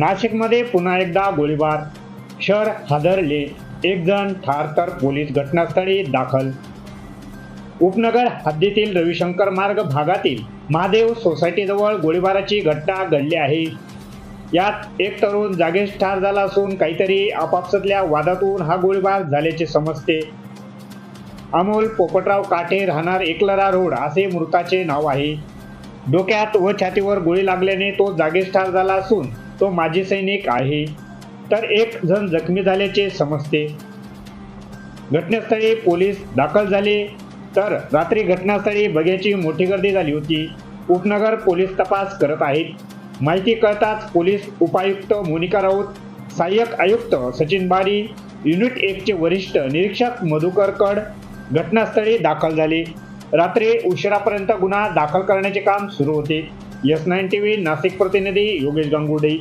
नाशिकमध्ये पुन्हा एकदा गोळीबार. शहर हादरले. एक जण ठार तर पोलीस घटनास्थळी दाखल. उपनगर हद्दीतील रविशंकर मार्ग भागातील महादेव सोसायटीजवळ गोळीबाराची घटना घडली आहे. यात एक तरुण जागेच ठार झाला असून काहीतरी आपापसातल्या वादातून हा गोळीबार झाल्याचे समजते. अमोल पोपटराव काठे राहणार एकलरा रोड असे मृताचे नाव आहे. डोक्यात व छातीवर गोळी लागल्याने तो जागीच ठार झाला असून तो माजी सैनिक आहे. तर एक जण जखमी झाल्याचे समजते. घटनास्थळी पोलीस दाखल झाले. तर रात्री घटनास्थळी बघ्याची मोठी गर्दी झाली होती. उपनगर पोलीस तपास करत आहेत. माहिती कळताच पोलीस उपायुक्त मोनिका राऊत सहाय्यक आयुक्त सचिन बारी युनिट एकचे वरिष्ठ निरीक्षक मधुकर कड घटनास्थळी दाखल झाले. रात्री उशिरापर्यंत गुन्हा दाखल करण्याचे काम सुरू होते. યસ નાઇન ટીવી નાસિક પ્રતિનિધિ યોગેશ ગાંગુડી